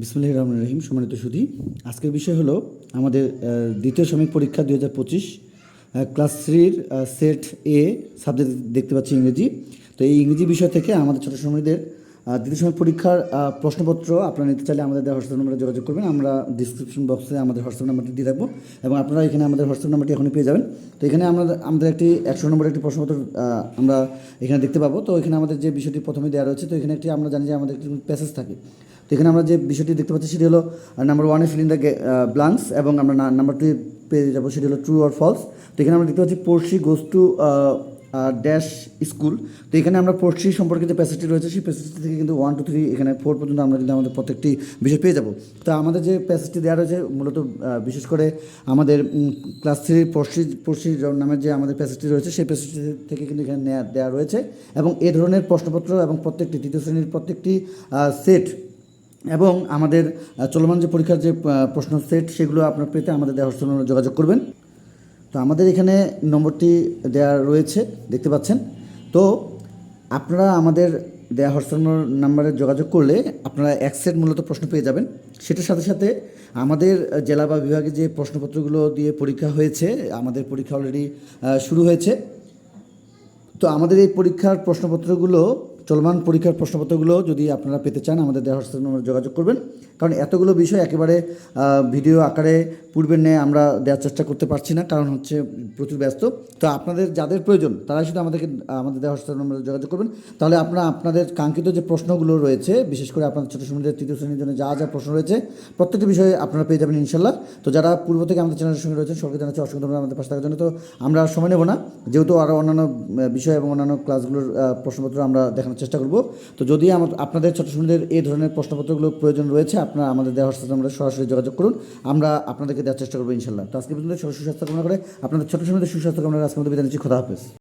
বিসমুল্লাহ রহমান রহিম, সম্মানিত সুধি। আজকের বিষয় হলো আমাদের দ্বিতীয় সাময়িক পরীক্ষা দুই হাজার পঁচিশ ক্লাস থ্রির সেট এ সাবজেক্ট দেখতে পাচ্ছি ইংরেজি। তো এই ইংরেজি বিষয় থেকে আমাদের ছোটো সময়দের দ্বিতীয় সময় পরীক্ষার প্রশ্নপত্র আপনারা নিতে চাইলে আমাদের হোয়াটসঅ্যাপ নম্বরে যোগাযোগ করবেন। আমরা ডিসক্রিপশন বক্সে আমাদের হোয়াটসঅ্যাপ নাম্বারটি দিয়ে রাখব এবং আপনারা এখানে আমাদের হোয়াটসঅ্যাপ নাম্বারটি এখনই পেয়ে যাবেন। তো এখানে আমরা, আমাদের একটি একশো নম্বরের একটি প্রশ্নপত্র আমরা এখানে দেখতে পাবো। তো এখানে আমাদের যে বিষয়টি প্রথমে দেওয়া রয়েছে, তো এখানে একটি আমরা জানি যে আমাদের একটি প্যাসেজ থাকে। তো এখানে আমরা যে বিষয়টি দেখতে পাচ্ছি সেটি হলো নাম্বার ওয়ানে ফিল ইন দ্য ব্লাঙ্কস এবং আমরা নাম্বার টু পেয়ে যাব সেটি হলো ট্রু অর ফলস তো এখানে আমরা দেখতে পাচ্ছি পড়শি গোস টু ড্যাশ স্কুল তো এখানে আমরা পড়শি সম্পর্কে যে প্যাসেজটি রয়েছে, সেই প্যাসেজটি থেকে কিন্তু ওয়ান টু থ্রি এখানে ফোর পর্যন্ত আমরা কিন্তু আমাদের প্রত্যেকটি বিষয় পেয়ে যাব। তো আমাদের যে প্যাসেজটি দেওয়া রয়েছে, মূলত বিশেষ করে আমাদের ক্লাস থ্রি পড়শি পড়শি নামের যে আমাদের প্যাসেজটি রয়েছে, সেই প্যাসেজটি থেকে কিন্তু এখানে দেওয়া রয়েছে এবং এ ধরনের প্রশ্নপত্র এবং প্রত্যেকটি, তৃতীয় শ্রেণির প্রত্যেকটি সেট এবং আমাদের চলমান যে পরীক্ষার যে প্রশ্ন সেট, সেগুলো আপনার পেতে আমাদের দেওয়ার জন্য যোগাযোগ করবেন। তো আমাদের এখানে নম্বরটি দেওয়া রয়েছে, দেখতে পাচ্ছেন। তো আপনারা আমাদের দেয়া হোয়াটসঅ্যাপ নাম্বারে যোগাযোগ করলে আপনারা এক সেট মূলত প্রশ্ন পেয়ে যাবেন। সেটার সাথে সাথে আমাদের জেলা বা বিভাগে যে প্রশ্নপত্রগুলো দিয়ে পরীক্ষা হয়েছে, আমাদের পরীক্ষা অলরেডি শুরু হয়েছে। তো আমাদের এই পরীক্ষার প্রশ্নপত্রগুলো চলমান পরীক্ষার প্রশ্নপত্রগুলো যদি আপনারা পেতে চান, আমাদের দেওয়ার নম্বরে যোগাযোগ করবেন। কারণ এতগুলো বিষয় একেবারে ভিডিও আকারে পূর্বের ন্যায় আমরা দেওয়ার চেষ্টা করতে পারছি না, কারণ হচ্ছে প্রচুর ব্যস্ত। তো আপনাদের যাদের প্রয়োজন তারা শুধু আমাদেরকে, আমাদের দেওয়া দেওয়ার নম্বরে যোগাযোগ করবেন। তাহলে আপনারা, আপনাদের কাঙ্ক্ষিত যে প্রশ্নগুলো রয়েছে, বিশেষ করে আপনাদের ছোটো শ্রেণীদের তৃতীয় শ্রেণির জন্য যা যা প্রশ্ন রয়েছে, প্রত্যেকটি বিষয়ে আপনারা পেয়ে যাবেন ইনশাল্লাহ। তো যারা পূর্ব থেকে আমাদের চ্যানেলের সঙ্গে রয়েছেন সকলকে জানাচ্ছি অসংখ্য ধন্যবাদ আমাদের পাশে থাকার জন্য। তো আমরা সময় নেব না, যেহেতু আরও অন্যান্য বিষয় এবং অন্যান্য ক্লাসগুলোর প্রশ্নপত্র আমরা দেখানোর চেষ্টা করব। তো যদি আপনাদের ছোটো শ্রেণীদের এই ধরনের প্রশ্নপত্রগুলো প্রয়োজন রয়েছে, আপনারা আমাদের দেওয়ার সাথে আমরা সরাসরি যোগাযোগ করুন। আমরা আপনাদেরকে দেওয়ার চেষ্টা করব ইনশাল্লাহ। তো আজকে পর্যন্ত সুস্বাস্থ্য কামনা করে, আপনাদের ছোট সময় সুস্বাস্থ্য কামনা করে আজকে মধ্যে বিদায় নিচ্ছি। খোদা হাফেজ।